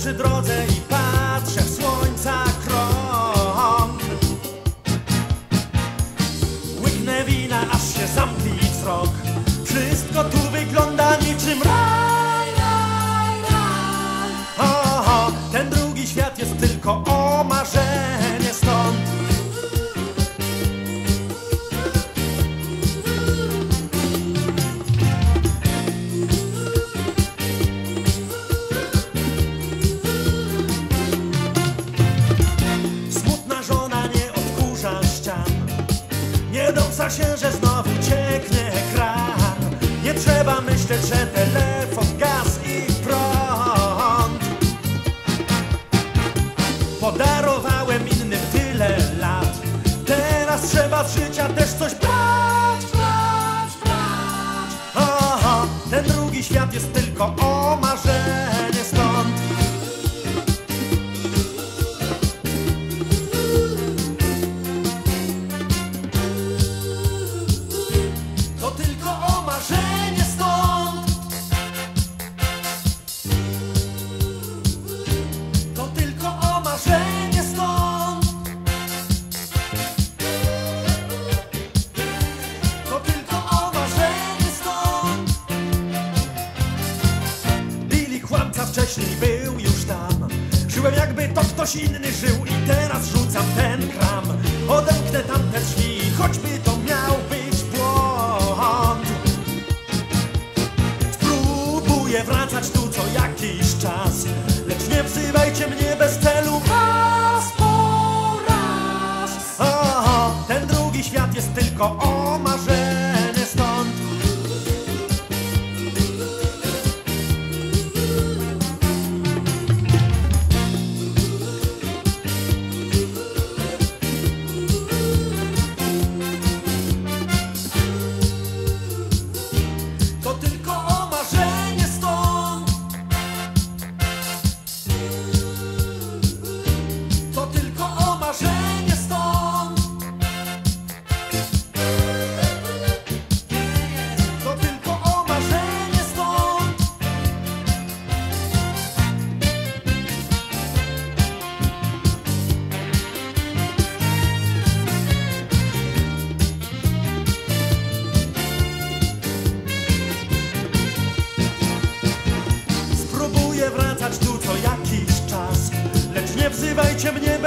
przy drodze i patrzę w słońca krąg. Łyknę wina, aż się zamkli wzrok. Wszystko tu wygląda niczym raj, Dąsa się, że znowu cieknie kran Nie trzeba myśleć, że telefon, gaz i prąd. Podarowałem innym tyle lat. Teraz trzeba z życia też był już tam. Żyłem jakby to ktoś inny żył. I teraz rzucam ten kram. Odemknę tamte drzwi. Choćby to miał być błąd. Spróbuję wracać tu co jakiś czas. Lecz nie wzywajcie mnie bez celu. Raz po raz. Oho, ten drugi świat jest tylko o wracać tu co jakiś czas Lecz nie wzywajcie mnie